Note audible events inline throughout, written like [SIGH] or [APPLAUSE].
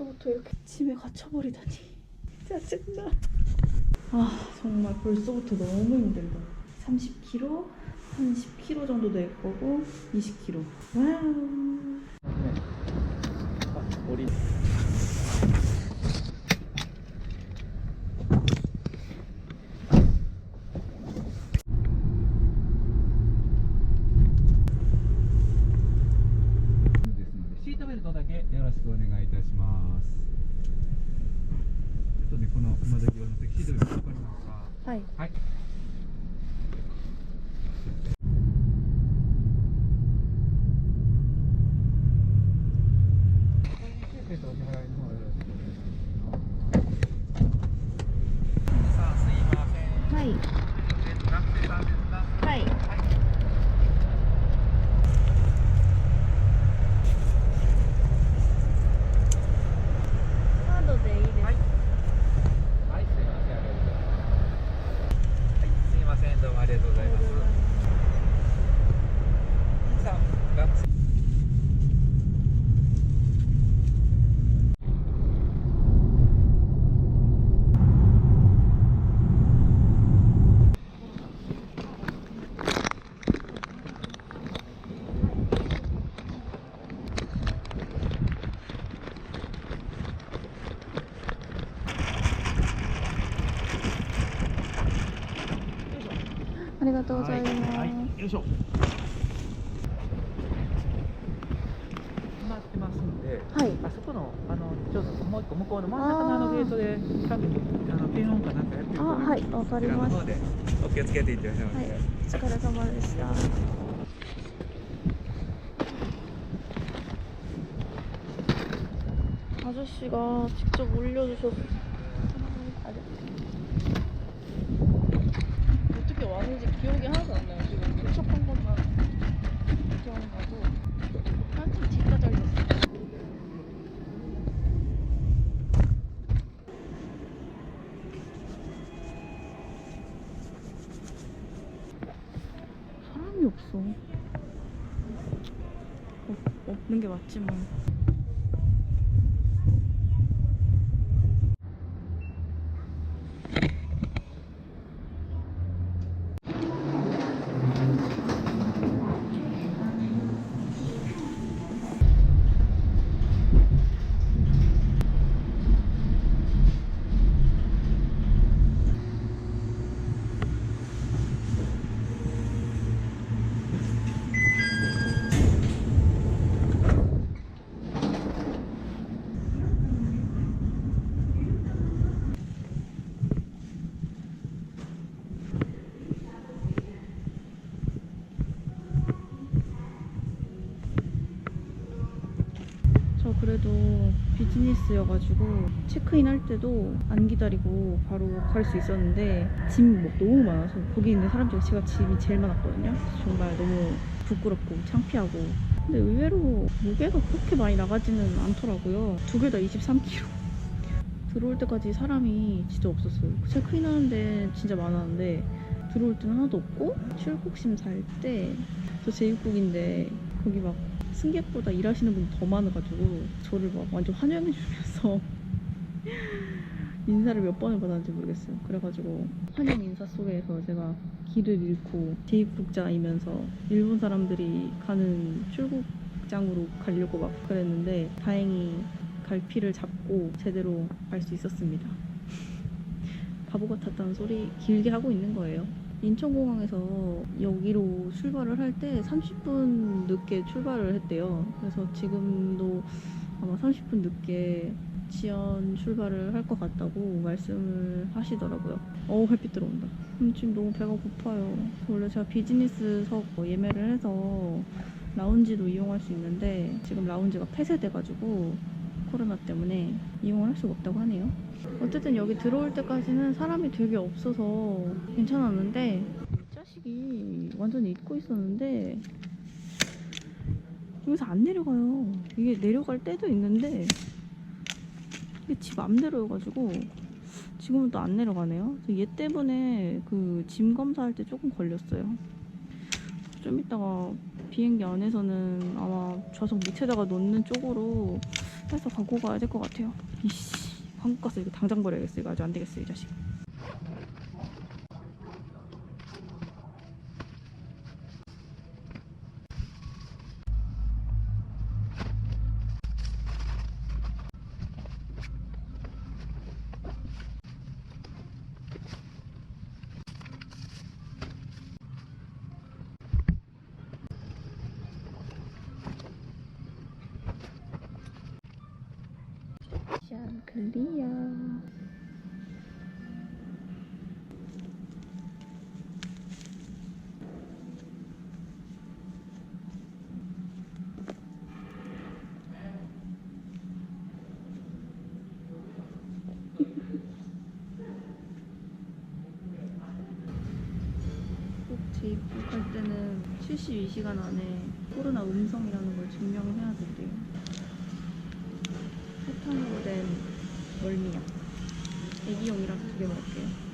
벌써부터 이렇게 짐에 갇혀버리다니. 짜증나 아 정말 벌써부터 너무 힘들다. 30kg 한 10kg 정도 될 거고 20kg 와우. 머리 がとうございます、よいしょ。待ってますんで。はいあそこの、あの、ちょっともう一個向こうの真ん中のあのゲートで、近くに、あの、検温かなんかやってると思います。あはいわかりましたこちらの方で、お気をつけていってくださいまはいせ。お疲れ様でした아저씨가 직접 올려주셔서 없, 없는 게 맞지 뭐 저 그래도 비즈니스여가지고 체크인 할 때도 안 기다리고 바로 갈 수 있었는데 짐 뭐 너무 많아서 거기 있는 사람 중에 제가 짐이 제일 많았거든요. 정말 너무 부끄럽고 창피하고 근데 의외로 무게가 그렇게 많이 나가지는 않더라고요. 두 개 다 23kg. 들어올 때까지 사람이 진짜 없었어요. 체크인 하는데 진짜 많았는데 들어올 때는 하나도 없고 출국심 살때저 제육국인데 거기 막 승객보다 일하시는 분이 더 많아가지고 저를 막 완전 환영해 주면서 [LAUGHS] 인사를 몇 번을 받았는지 모르겠어요. 그래가지고 환영 인사 속에서 제가 길을 잃고 재입국자이면서 일본 사람들이 가는 출국장으로 가려고 막 그랬는데 다행히 갈피를 잡고 제대로 갈수 있었습니다. [LAUGHS] 바보 같았다는 소리 길게 하고 있는 거예요. 인천공항에서 여기로 출발을 할 때 30분 늦게 출발을 했대요. 그래서 지금도 아마 30분 늦게 지연 출발을 할 것 같다고 말씀을 하시더라고요. 어우, 햇빛 들어온다. 음, 지금 너무 배가 고파요. 원래 제가 비즈니스석 예매를 해서 라운지도 이용할 수 있는데 지금 라운지가 폐쇄돼가지고 코로나 때문에 이용을 할 수가 없다고 하네요. 어쨌든 여기 들어올 때까지는 사람이 되게 없어서 괜찮았는데 이 자식이 완전 잊고 있었는데 여기서 안 내려가요. 이게 내려갈 때도 있는데 이게 지 맘대로여가지고 지금은 또 안 내려가네요. 얘 때문에 그 짐 검사할 때 조금 걸렸어요. 좀 이따가 비행기 안에서는 아마 좌석 밑에다가 놓는 쪽으로 해서 갖고 가야 될 것 같아요. 이씨, 한국 가서 이거 당장 버려야겠어. 이거 아주 안 되겠어, 이 자식. 클리아. 꼭 재입국할 때는 72시간 안에 코로나 음성이라는 걸 증명해야 된대요. 사탕으로 된 멀미약. 애기용이라서 두개 먹을게요.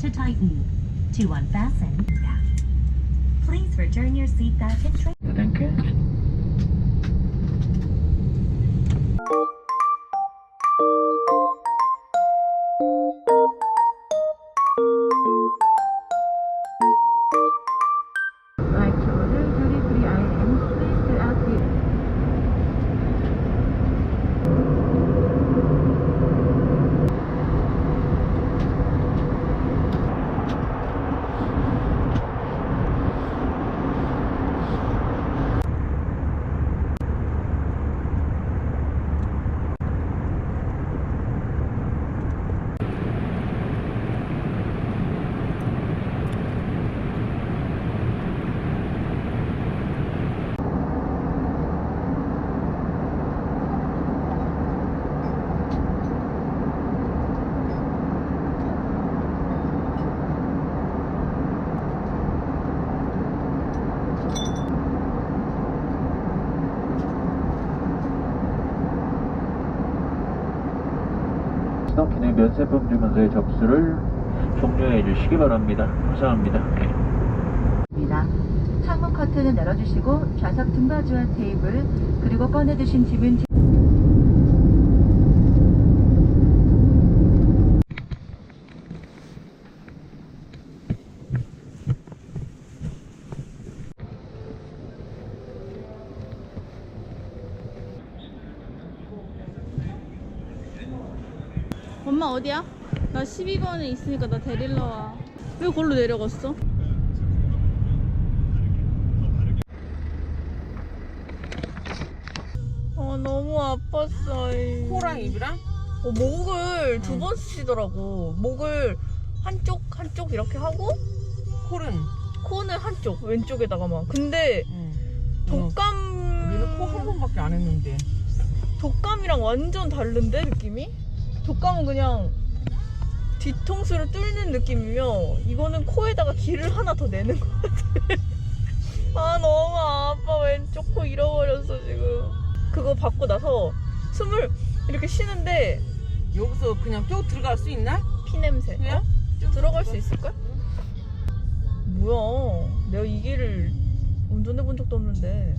To tighten. To unfasten. Please return your seat back and tray. 면세품 주문서의 접수를 종료해 주시기 바랍니다. 감사합니다. 입니다. 항문 커튼을 열어주시고 좌석 등받이와 테이블 그리고 꺼내두신 지문 엄마 어디야? 나 12번에 있으니까 나 데리러 와. 왜 걸로 내려갔어? 어 너무 아팠어. 코랑 입이랑 어, 목을 두 번 쓰시더라고. 목을 한쪽 한쪽 이렇게 하고 콜은 코는 한쪽 왼쪽에다가만. 근데 독감 우리는 코 한 번밖에 안 했는데 독감이랑 완전 다른데 느낌이? 독감은 그냥 뒤통수를 뚫는 느낌이며 이거는 코에다가 기를 하나 더 내는 것 같아. [LAUGHS] 아 너무 아파 왼쪽 코 잃어버렸어 지금. 그거 받고 나서 숨을 이렇게 쉬는데 여기서 그냥 쭉 들어갈 수 있나? 피 냄새. 어? 들어갈 수 있을걸? 뭐야? 내가 이 길을 운전해 본 적도 없는데